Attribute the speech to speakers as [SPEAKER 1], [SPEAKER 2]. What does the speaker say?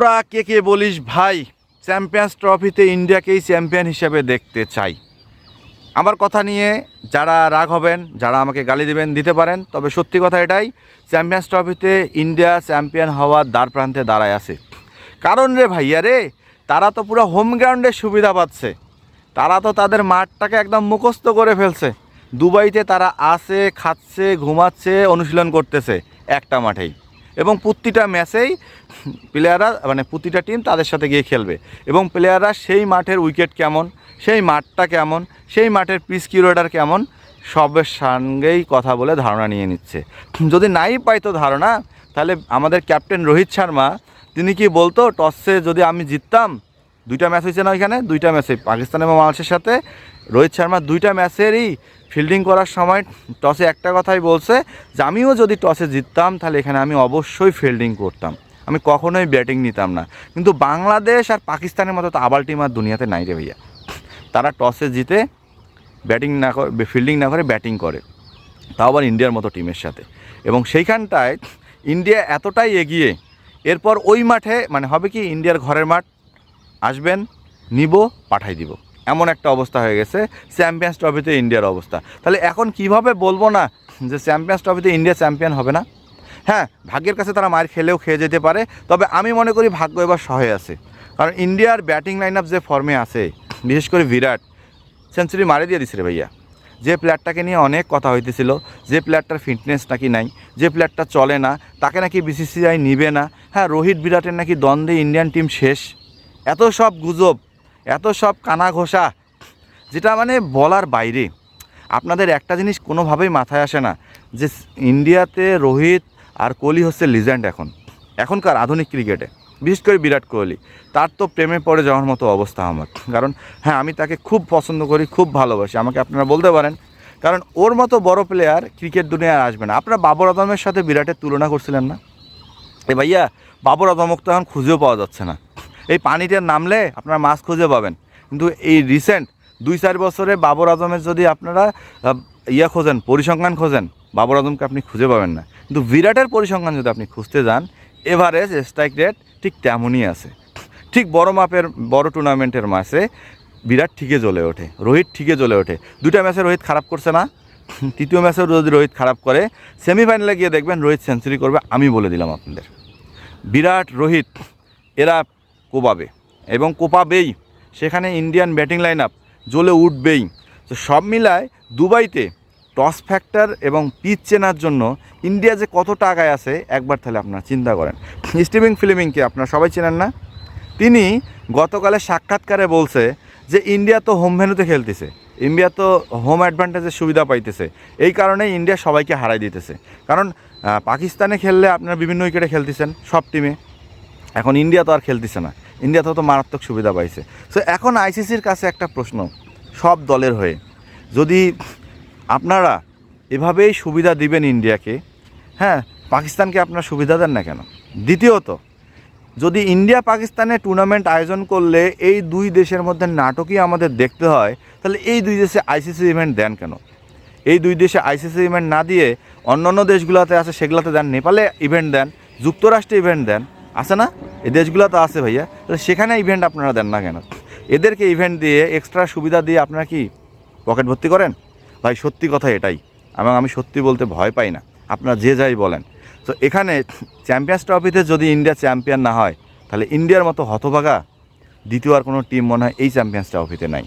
[SPEAKER 1] তোরা কে কে বলিস, ভাই, চ্যাম্পিয়ন্স ট্রফিতে ইন্ডিয়াকেই চ্যাম্পিয়ন হিসেবে দেখতে চাই। আমার কথা নিয়ে যারা রাগ হবেন, যারা আমাকে গালি দেবেন, দিতে পারেন, তবে সত্যি কথা এটাই, চ্যাম্পিয়ন্স ট্রফিতে ইন্ডিয়া চ্যাম্পিয়ন হওয়ার দ্বার প্রান্তে দাঁড়ায় আছে। কারণ রে ভাইয়া রে, তারা তো পুরো হোম গ্রাউন্ডের সুবিধা পাচ্ছে। তারা তো তাদের মাঠটাকে একদম মুখস্থ করে ফেলছে। দুবাইতে তারা আসে খাচ্ছে, ঘুমাচ্ছে, অনুশীলন করতেছে একটা মাঠেই। এবং প্রতিটা ম্যাচেই প্লেয়াররা মানে প্রতিটা টিম তাদের সাথে গিয়ে খেলবে। এবং প্লেয়াররা সেই মাঠের উইকেট কেমন, সেই মাঠটা কেমন, সেই মাঠের পিস কিউরেটার কেমন, সবের সঙ্গেই কথা বলে ধারণা নিয়ে নিচ্ছে। যদি নাই পাইতো ধারণা, তাহলে আমাদের ক্যাপ্টেন রোহিত শর্মা, তিনি কি বলতো, টসে যদি আমি জিততাম দুইটা ম্যাচ হয়েছে না ওইখানে? দুইটা ম্যাচে। পাকিস্তান এবং বাংলাদেশের সাথে। রোহিত শর্মা দুইটা ম্যাচেরই ফিল্ডিং করার সময় টসে একটা কথাই বলছে যে, আমিও যদি টসে জিততাম, তাহলে এখানে আমি অবশ্যই ফিল্ডিং করতাম। আমি কখনোই ব্যাটিং নিতাম না। কিন্তু বাংলাদেশ আর পাকিস্তানের মতো তো আবাল টিম আর দুনিয়াতে নাই রে ভাইয়া। তারা টসে জিতে ব্যাটিং না করে ফিল্ডিং না করে ব্যাটিং করে। তাও আবার ইন্ডিয়ার মতো টিমের সাথে। এবং সেইখানটায় ইন্ডিয়া এতটাই এগিয়ে, এরপর ওই মাঠে মানে হবে কি, ইন্ডিয়ার ঘরের মাঠ আসবেন, নিব, পাঠাই দিব। এমন একটা অবস্থা হয়ে গেছে চ্যাম্পিয়ন্স ট্রফিতে ইন্ডিয়ার অবস্থা। তাহলে এখন কীভাবে বলব না যে চ্যাম্পিয়ন্স ট্রফিতে ইন্ডিয়া চ্যাম্পিয়ন হবে না? হ্যাঁ ভাগ্যের কাছে তারা মার খেলেও খেয়ে যেতে পারে, তবে আমি মনে করি ভাগ্য এবার সহায় আছে। কারণ ইন্ডিয়ার ব্যাটিং লাইন আপ যে ফর্মে আছে, বিশেষ করে বিরাট সেঞ্চুরি মারে দিয়ে দিছে রে ভাইয়া। যে প্লেয়ারটাকে নিয়ে অনেক কথা হইতেছিল, যে প্লেয়ারটার ফিটনেস নাকি নাই, যে প্লেয়ারটা চলে না, তাকে নাকি বিসিসিআই নিবে না। হ্যাঁ রোহিত বিরাটের নাকি দ্বন্দ্বে ইন্ডিয়ান টিম শেষ। এত সব গুজব, এত সব কানা ঘোষা যেটা মানে বলার বাইরে। আপনাদের একটা জিনিস কোনোভাবেই মাথায় আসে না, যে ইন্ডিয়াতে রোহিত আর কোহলি হচ্ছে লিজেন্ড এখন, এখনকার আধুনিক ক্রিকেটে, বিশেষ করে বিরাট কোহলি। তার তো প্রেমে পড়ে যাওয়ার মতো অবস্থা আমার। কারণ হ্যাঁ আমি তাকে খুব পছন্দ করি, খুব ভালোবাসি, আমাকে আপনারা বলতে পারেন। কারণ ওর মতো বড় প্লেয়ার ক্রিকেট দুনিয়ায় আসবে না। আপনারা বাবর আদমের সাথে বিরাটের তুলনা করছিলেন না? এ ভাইয়া, বাবর আদমক তো এখন খুঁজেও পাওয়া যাচ্ছে না। এই পানিতে নামলে আপনারা মাছ খুঁজে পাবেন। কিন্তু এই রিসেন্ট দুই চার বছরে বাবর আজমের যদি আপনারা ইয়া খোঁজেন, পরিসংখ্যান খোঁজেন, বাবর আজমকে আপনি খুঁজে পাবেন না। কিন্তু বিরাটের পরিসংখ্যান যদি আপনি খুঁজতে যান এভারেজ স্ট্রাইক রেট ঠিক তেমনই আছে। ঠিক বড় মাপের, বড় টুর্নামেন্টের ম্যাচে বিরাট ঠিকই জ্বলে ওঠে, রোহিত ঠিকই জ্বলে ওঠে। দুটা ম্যাচে রোহিত খারাপ করছে না, তৃতীয় ম্যাচেও যদি রোহিত খারাপ করে সেমিফাইনালে গিয়ে দেখবেন রোহিত সেঞ্চুরি করবে, আমি বলে দিলাম আপনাদের। বিরাট, রোহিত, এরা কোপাবে। এবং কোপাবেই। সেখানে ইন্ডিয়ান ব্যাটিং লাইন আপ জ্বলে উঠবেই। তো সব মিলায় দুবাইতে টস ফ্যাক্টর এবং পিচ চেনার জন্য ইন্ডিয়া যে কত টাকায় আছে, একবার তাহলে আপনারা চিন্তা করেন। স্টিভিং ফিলিমিংকে আপনারা সবাই চেনেন না? তিনি গতকালে সাক্ষাৎকারে বলছে যে, ইন্ডিয়া তো হোম ভেন্যুতে খেলতেছে। ইন্ডিয়া তো হোম অ্যাডভান্টেজের সুবিধা পাইতেছে। এই কারণে ইন্ডিয়া সবাইকে হারাই দিতেছে। কারণ পাকিস্তানে খেললে আপনারা বিভিন্ন উইকেটে খেলতেছেন, সব টিমে এখন ইন্ডিয়া তো আর খেলতেছে না। ইন্ডিয়া তো তো মারাত্মক সুবিধা পাইছে। সো এখন আইসিসির কাছে একটা প্রশ্ন, সব দলের হয়ে। যদি আপনারা এভাবেই সুবিধা দিবেন ইন্ডিয়াকে হ্যাঁ পাকিস্তানকে আপনারা সুবিধা দেন না কেন? দ্বিতীয়ত, যদি ইন্ডিয়া পাকিস্তানে টুর্নামেন্ট আয়োজন করলে এই দুই দেশের মধ্যে নাটকই আমাদের দেখতে হয়, তাহলে এই দুই দেশে আইসিসি ইভেন্ট দেন কেন? এই দুই দেশে আইসিসি ইভেন্ট না দিয়ে অন্য অন্য দেশগুলোতে আছে, সেগুলোতে দেন। নেপালে ইভেন্ট দেন, যুক্তরাষ্ট্রে ইভেন্ট দেন। আছে না? এই দেশগুলো তো আছে ভাইয়া। তাহলে সেখানে ইভেন্ট আপনারা দেন না কেন? এদেরকে ইভেন্ট দিয়ে এক্সট্রা সুবিধা দিয়ে আপনারা কি পকেট ভর্তি করেন? ভাই, সত্যি কথা এটাই। এবং আমি সত্যি বলতে ভয় পাই না। আপনারা যে যাই বলেন। তো এখানে চ্যাম্পিয়ন্স ট্রফিতে যদি ইন্ডিয়া চ্যাম্পিয়ন না হয়, তাহলে ইন্ডিয়ার মতো হতভাগা দ্বিতীয় আর কোনো টিম মনে হয় এই চ্যাম্পিয়ন্স ট্রফিতে নাই।